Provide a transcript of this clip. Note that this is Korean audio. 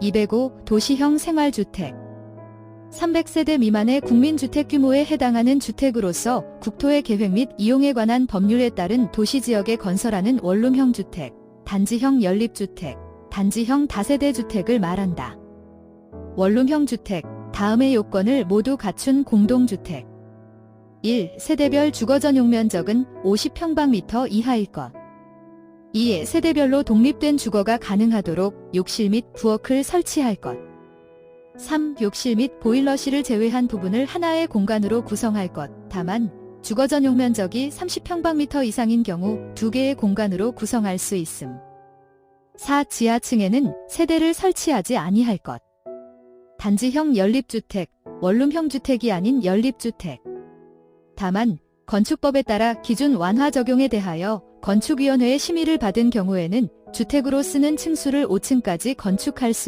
205 도시형 생활주택 300세대 미만의 국민주택 규모에 해당하는 주택으로서 국토의 계획 및 이용에 관한 법률에 따른 도시지역에 건설하는 원룸형 주택, 단지형 연립주택, 단지형 다세대 주택을 말한다. 원룸형 주택, 다음의 요건을 모두 갖춘 공동주택. 1. 세대별 주거 전용 면적은 50평방미터 이하일 것. 2. 세대별로 독립된 주거가 가능하도록 욕실 및 부엌을 설치할 것. 3. 욕실 및 보일러실을 제외한 부분을 하나의 공간으로 구성할 것. 다만 주거 전용 면적이 30평방미터 이상인 경우 두 개의 공간으로 구성할 수 있음. 4. 지하층에는 세대를 설치하지 아니할 것. 단지형 연립주택, 원룸형 주택이 아닌 연립주택. 다만 건축법에 따라 기준 완화 적용에 대하여 건축위원회의 심의를 받은 경우에는 주택으로 쓰는 층수를 5층까지 건축할 수